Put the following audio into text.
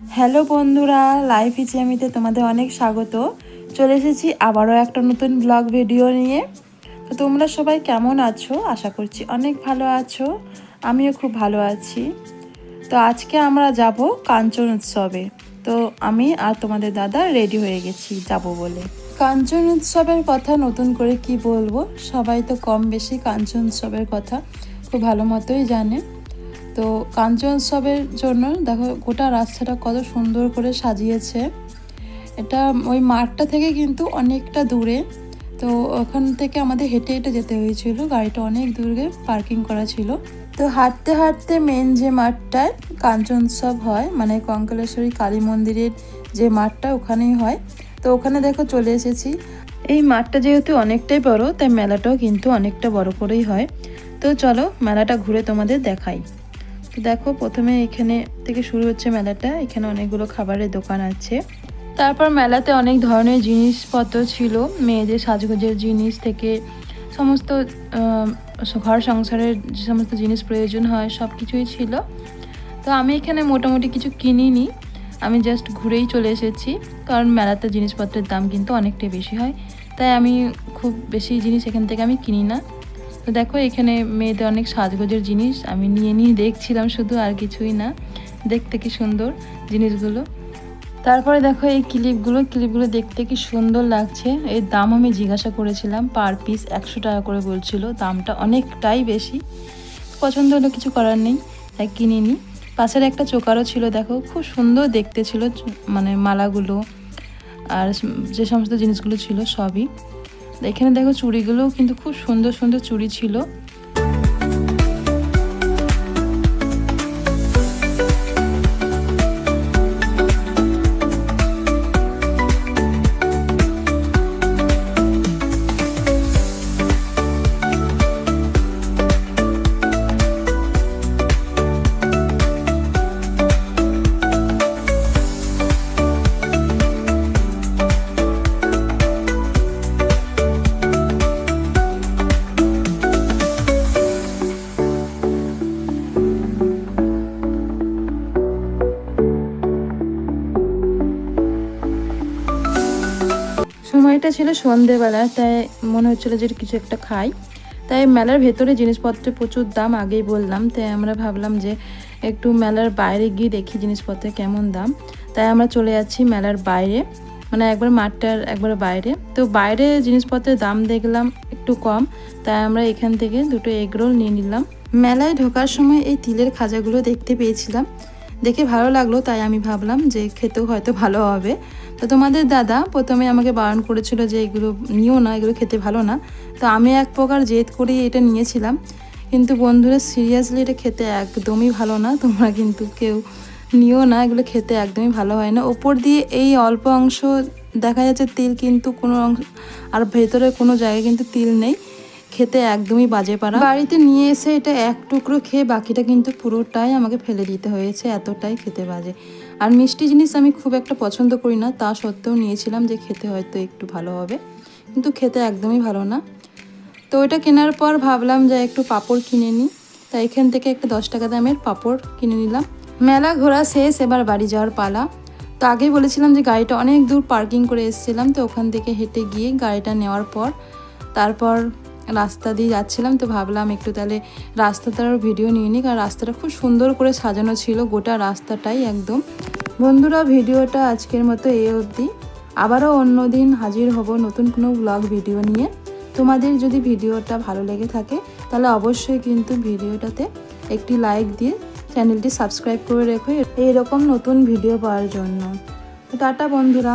Hello বন্ধুরা, life ইচিয়ামিতে তোমাদের অনেক স্বাগত। চলে এসেছি আবারও একটা নতুন ব্লগ ভিডিও নিয়ে। তো তোমরা সবাই কেমন আছো? আশা করছি অনেক ভালো আছো। আমিও খুব ভালো আছি। তো আজকে আমরা যাব কাঞ্চন উৎসবে। তো আমি আর তোমাদের দাদা রেডি হয়ে গেছি যাব বলে। কাঞ্চন উৎসবের কথা নতুন করে কি বলব? সবাই তো কম বেশি কাঞ্চন উৎসবের কথা খুব ভালো মতোই জানে। তো কাঞ্চন উৎসবের জন্য দেখো গোটা রাস্তাটা কত সুন্দর করে সাজিয়েছে। এটা ওই মাঠটা থেকে কিন্তু অনেকটা দূরে। তো ওখান থেকে আমাদের হেঁটে হেঁটে যেতে হয়েছিল। গাড়িটা অনেক দূরে পার্কিং করা ছিল। তো হাঁটতে হাঁটতে মেন যে মাঠটায় কাঞ্চন উৎসব হয় মানে কঙ্কালেশ্বরী কালী মন্দিরের যে মাঠটা ওখানেই হয়। তো ওখানে দেখো চলে এসেছি। এই মাঠটা যেহেতু অনেকটাই বড়, তাই মেলাটাও কিন্তু অনেকটা বড় করেই হয়। তো চলো মেলাটা ঘুরে তোমাদের দেখাই। তো দেখো, প্রথমে এখানে থেকে শুরু হচ্ছে মেলাটা। এখানে অনেকগুলো খাবারের দোকান আছে। তারপর মেলাতে অনেক ধরনের জিনিসপত্র ছিল। মেয়েদের সাজগোজের জিনিস থেকে সমস্ত ঘর সংসারের যে সমস্ত জিনিস প্রয়োজন হয় সব কিছুই ছিল। তো আমি এখানে মোটামুটি কিছু কিনিনি। আমি জাস্ট ঘুরেই চলে এসেছি। কারণ মেলাতে জিনিসপত্রের দাম কিন্তু অনেকটাই বেশি হয়। তাই আমি খুব বেশি জিনিস এখান থেকে আমি কিনি না। তো দেখো, এখানে মেয়েদের অনেক সাজগোজের জিনিস। আমি নিয়ে নিয়ে দেখছিলাম শুধু, আর কিছুই না। দেখতে কি সুন্দর জিনিসগুলো। তারপরে দেখো, এই ক্লিপগুলো ক্লিপগুলো দেখতে কি সুন্দর লাগছে। এর দাম আমি জিজ্ঞাসা করেছিলাম, পার পিস একশো টাকা করে বলছিল। দামটা অনেকটাই বেশি। পছন্দ হলো কিছু করার নেই, তাই কিনে কিনিনি পাশের একটা চোকারও ছিল, দেখো, খুব সুন্দর দেখতে ছিল মানে মালাগুলো, আর যে সমস্ত জিনিসগুলো ছিল সবই। এখানে দেখো চুড়িগুলোও কিন্তু খুব সুন্দর সুন্দর চুড়ি ছিল। সময়টা ছিল সন্ধেবেলা, তাই মনে হচ্ছিল যে কিছু একটা খাই। তাই মেলার ভেতরে জিনিসপত্রের প্রচুর দাম আগেই বললাম, তাই আমরা ভাবলাম যে একটু মেলার বাইরে গিয়ে দেখি জিনিসপত্রের কেমন দাম। তাই আমরা চলে যাচ্ছি মেলার বাইরে মানে একবার মাঠটার একবার বাইরে। তো বাইরে জিনিসপত্রের দাম দেখলাম একটু কম, তাই আমরা এখান থেকে দুটো এগরোল নিয়ে নিলাম। মেলায় ঢোকার সময় এই তিলের খাজাগুলো দেখতে পেয়েছিলাম। দেখে ভালো লাগল, তাই আমি ভাবলাম যে খেতেও হয়তো ভালো হবে। তো তোমাদের দাদা প্রথমে আমাকে বারণ করেছিল যে এগুলো নিও না, এগুলো খেতে ভালো না। তো আমি এক প্রকার জেদ করেই এটা নিয়েছিলাম। কিন্তু বন্ধুরা সিরিয়াসলি এটা খেতে একদমই ভালো না। তোমরা কিন্তু কেউ নিও না, এগুলো খেতে একদমই ভালো হয় না। ওপর দিয়ে এই অল্প অংশ দেখা যাচ্ছে, তিল কিন্তু কোনো অংশ আর ভেতরে কোনো জায়গায় কিন্তু তিল নেই। খেতে একদমই বাজে পারা। বাড়িতে নিয়ে এসে এটা এক টুকরো খেয়ে বাকিটা কিন্তু পুরোটাই আমাকে ফেলে দিতে হয়েছে, এতটাই খেতে বাজে। আর মিষ্টি জিনিস আমি খুব একটা পছন্দ করি না, তা সত্ত্বেও নিয়েছিলাম যে খেতে হয়তো একটু ভালো হবে, কিন্তু খেতে একদমই ভালো না। তো ওইটা কেনার পর ভাবলাম যে একটু পাপড় কিনে নিই তাই এখান থেকে একটা দশ টাকা দামের পাপড় কিনে নিলাম। মেলা ঘোরা শেষ, এবার বাড়ি যাওয়ার পালা। তো আগেই বলেছিলাম যে গাড়িটা অনেক দূর পার্কিং করে এসেছিলাম, তো ওখান থেকে হেঁটে গিয়ে গাড়িটা নেওয়ার পর, তারপর রাস্তা দিয়ে যাচ্ছিলাম, তো ভাবলাম একটু তাহলে রাস্তাটার ভিডিও নিয়ে নিই, কারণ রাস্তাটা খুব সুন্দর করে সাজানো ছিল গোটা রাস্তাটাই একদম। বন্ধুরা ভিডিওটা আজকের মতো এ অবধি। আবারও অন্য দিন হাজির হব নতুন কোনো ব্লগ ভিডিও নিয়ে। তোমাদের যদি ভিডিওটা ভালো লেগে থাকে, তাহলে অবশ্যই কিন্তু ভিডিওটাতে একটি লাইক দিয়ে চ্যানেলটি সাবস্ক্রাইব করে রেখো এইরকম নতুন ভিডিও পাওয়ার জন্য। টাটা, বন্ধুরা।